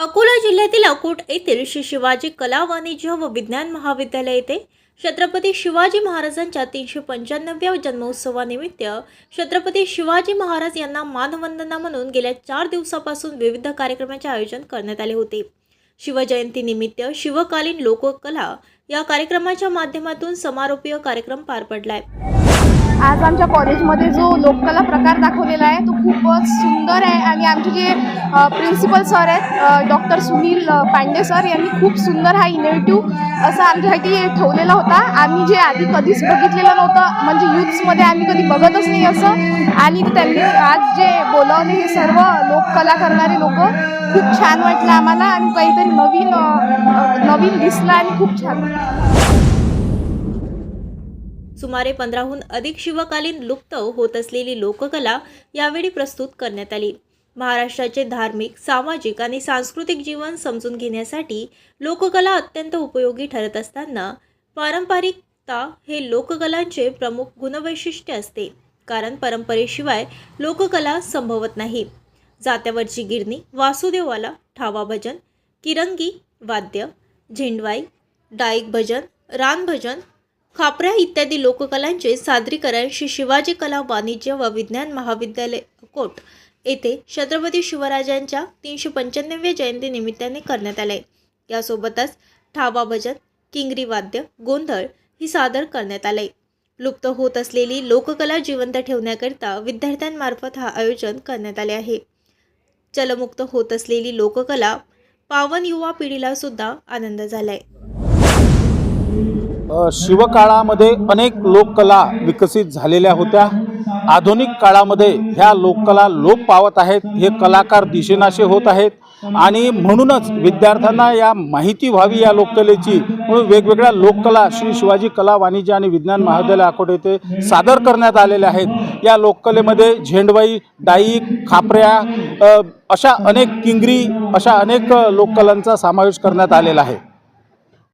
अकोला जिल्ह्यातील अकोट येथील श्री शिवाजी कला वाणिज्य व विज्ञान महाविद्यालय येथे छत्रपती शिवाजी महाराजांच्या तीनशे पंच्याण्णव्या जन्मोत्सवानिमित्त छत्रपती शिवाजी महाराज यांना मानवंदना म्हणून गेल्या चार दिवसापासून विविध कार्यक्रमाचे आयोजन करण्यात आले होते. शिवजयंतीनिमित्त शिवकालीन लोककला या कार्यक्रमाच्या माध्यमातून समारोपीय कार्यक्रम पार पडलाय. आज आमच्या कॉलेजमध्ये जो लोककला प्रकार दाखवलेला आहे तो खूपच सुंदर आहे आणि आमचे जे प्रिन्सिपल सर आहेत डॉक्टर सुनील पांडे सर यांनी खूप सुंदर हा इनोव्हेटिव्ह असा आमच्यासाठी ठेवलेला होता. आम्ही जे आधी कधीच बघितलेलं नव्हतं म्हणजे युथ्समध्ये आम्ही कधी बघतच नाही असं. आणि त्यांनी आज जे बोलावले हे सर्व लोककला करणारे लोक खूप छान वाटलं आम्हाला आणि काहीतरी नवीन नवीन दिसलं आणि खूप छान वाटलं. सुमारे पंधराहून अधिक शिवकालीन लुप्त होत असलेली लोककला यावेळी प्रस्तुत करण्यात आली. महाराष्ट्राचे धार्मिक सामाजिक आणि सांस्कृतिक जीवन समजून घेण्यासाठी लोककला अत्यंत उपयोगी ठरत असताना पारंपरिकता हे लोककलांचे प्रमुख गुणवैशिष्ट्य असते. कारण परंपरेशिवाय लोककला संभवत नाही. जात्यावरची गिरणी वासुदेवाला ठावा भजन किरंगी वाद्य झेंडवाई डाईक भजन रान खापरा इत्यादी लोककलांचे सादरीकरण श्री शिवाजी कला वाणिज्य व विज्ञान महाविद्यालय कोट येथे छत्रपती शिवराजांच्या तीनशे पंच्याण्णव्या जयंती निमित्ताने करण्यात आले. यासोबतच ठावा भजन किंगरी वाद्य गोंधळ ही सादर करण्यात आले. लुप्त होत असलेली लोककला जिवंत ठेवण्याकरिता विद्यार्थ्यांमार्फत हा आयोजन करण्यात आले आहे. चलमुक्त होत असलेली लोककला पावन युवा पिढीला सुद्धा आनंद झालाय. आहे शिवकाळामध्ये अनेक लोककला विकसित झालेल्या होत्या. आधुनिक काळामध्ये ह्या लोककला लोप पावत आहेत हे कलाकार दिशेनाशे होत आहेत आणि म्हणूनच विद्यार्थ्यांना या माहिती व्हावी या लोककलेची म्हणून वेगवेगळ्या लोककला श्री शिवाजी कला वाणिज्य आणि विज्ञान महाविद्यालय अकोट येथे सादर करण्यात आलेल्या आहेत. या लोककलेमध्ये झेंडवाई डाईक खापऱ्या अशा अनेक किंगरी अशा अनेक लोककलांचा समावेश करण्यात आलेला आहे.